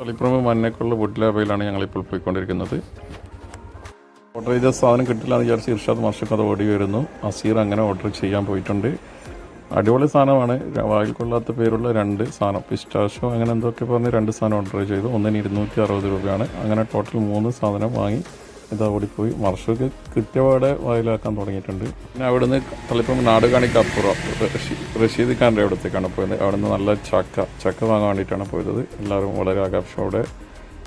തളിപ്പുറമ്പ് മന്നക്കുള്ള വുഡ്ലാബയിലാണ് ഞങ്ങളിപ്പോൾ പോയിക്കൊണ്ടിരിക്കുന്നത്. ഓർഡർ ചെയ്ത സാധനം കിട്ടില്ല എന്ന് വിചാരിച്ച് ഇർഷാദ് അത് ഓടി വരുന്നു. അസീർ അങ്ങനെ ഓർഡർ ചെയ്യാൻ പോയിട്ടുണ്ട്. അടിപൊളി സാധനമാണ്. വായിൽ കൊള്ളാത്ത പേരുള്ള രണ്ട് സാധനം. പിസ്റ്റാഷോ അങ്ങനെ എന്തൊക്കെ പറഞ്ഞ് രണ്ട് സാധനം ഓർഡർ ചെയ്തു. ഒന്നിന് ഇരുന്നൂറ്റി അറുപത് രൂപയാണ്. അങ്ങനെ ടോട്ടൽ മൂന്ന് സാധനം വാങ്ങി. ഇതാ പോയി മർഷക്ക് കിട്ടിയപാടെ വായിലാക്കാൻ തുടങ്ങിയിട്ടുണ്ട്. പിന്നെ അവിടുന്ന് തളിപ്പം നാട് കാണിക്കപ്പുറം റഷീദ് ഖാന്റെ അവിടത്തേക്കാണ് പോയത്. അവിടുന്ന് നല്ല ചക്ക ചക്ക വാങ്ങാൻ വേണ്ടിയിട്ടാണ് പോയത്. എല്ലാവരും വളരെ ആകാംക്ഷയോടെ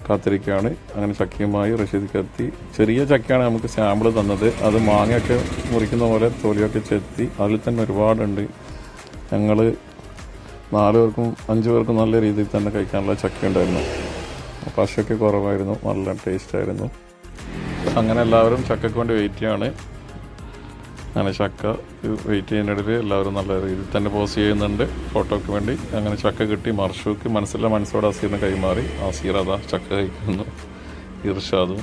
കാത്തിരിക്കുകയാണ്. അങ്ങനെ ചക്കയുമായി റഷീദ് കത്തി ചെറിയ ചക്കയാണ് നമുക്ക് സാമ്പിൾ തന്നത്. അത് മാങ്ങയൊക്കെ മുറിക്കുന്ന പോലെ തൊലിയൊക്കെ ചെത്തി അതിൽ തന്നെ ഒരുപാടുണ്ട്. ഞങ്ങൾ നാല് പേർക്കും അഞ്ച് പേർക്കും നല്ല രീതിയിൽ തന്നെ കഴിക്കാനുള്ള ചക്ക ഉണ്ടായിരുന്നു പശയൊക്കെ കുറവായിരുന്നു. നല്ല ടേസ്റ്റ് ആയിരുന്നു. അങ്ങനെ എല്ലാവരും ചക്കയ്ക്ക് വേണ്ടി വെയിറ്റ് ചെയ്യാണ് അങ്ങനെ ചക്ക വെയിറ്റ് ചെയ്യുന്നതിനിടയിൽ എല്ലാവരും നല്ല രീതിയിൽ തന്നെ പോസ് ചെയ്യുന്നുണ്ട്. ഫോട്ടോയ്ക്ക് വേണ്ടി. അങ്ങനെ ചക്ക കിട്ടി. മർഷൂക്ക് മനസ്സിലെ മനസ്സോടെ അസീറിന് കൈമാറി. അസീർ അതാ ചക്ക കഴിക്കുന്നു. ഇർഷാദും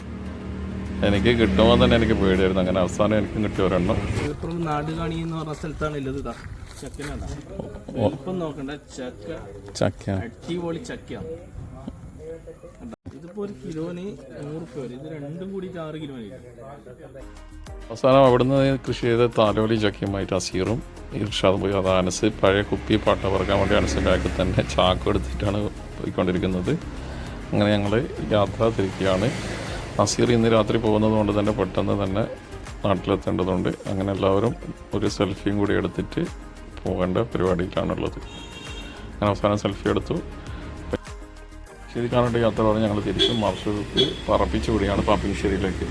എനിക്ക് കിട്ടുമോ തന്നെ എനിക്ക് പേടിയായിരുന്നു. അങ്ങനെ അവസാനം എനിക്കും കിട്ടിയ ഒരെണ്ണം. മലപ്പുറം നാടുകാണി എന്ന് പറഞ്ഞ സ്ഥലത്താണ് ഉള്ളത് ഇതാ. ചക്കനാണ്. വലിപ്പം നോക്കണ്ട. ചക്ക ചക്ക. അടിപൊളി ചക്കയാണ്. ഒരു കിലോന് നൂറ് ഇത് രണ്ടും കൂടിയിട്ട് ആറ് കിലോ അവസാനം അവിടുന്ന് കൃഷി ചെയ്ത താലോലി ചക്കിയുമായിട്ട് അസീറും ഇർഷാദ് പോയി അത് അനസ് പഴയ കുപ്പി പാട്ട പറക്കാൻ വേണ്ടി അനസ് ബാക്കിൽ തന്നെ ചാക്ക് എടുത്തിട്ടാണ് പോയിക്കൊണ്ടിരിക്കുന്നത്. അങ്ങനെ ഞങ്ങൾ യാത്ര തിരിക്കുകയാണ്. അസീർ ഇന്ന് രാത്രി പോകുന്നത് കൊണ്ട് തന്നെ പെട്ടെന്ന് തന്നെ നാട്ടിലെത്തേണ്ടതുണ്ട്. അങ്ങനെ എല്ലാവരും ഒരു സെൽഫിയും കൂടി എടുത്തിട്ട് പോകേണ്ട പരിപാടിയിലാണുള്ളത്. അങ്ങനെ അവസാനം സെൽഫി എടുത്തു. ശരി കാണട്ടെ യാത്ര പറഞ്ഞ് ഞങ്ങൾ തിരിച്ച് മർഷൂക്ക് പറപ്പിച്ചു വിടുകയാണ് പാപ്പിശ്ശേരിയിലേക്ക്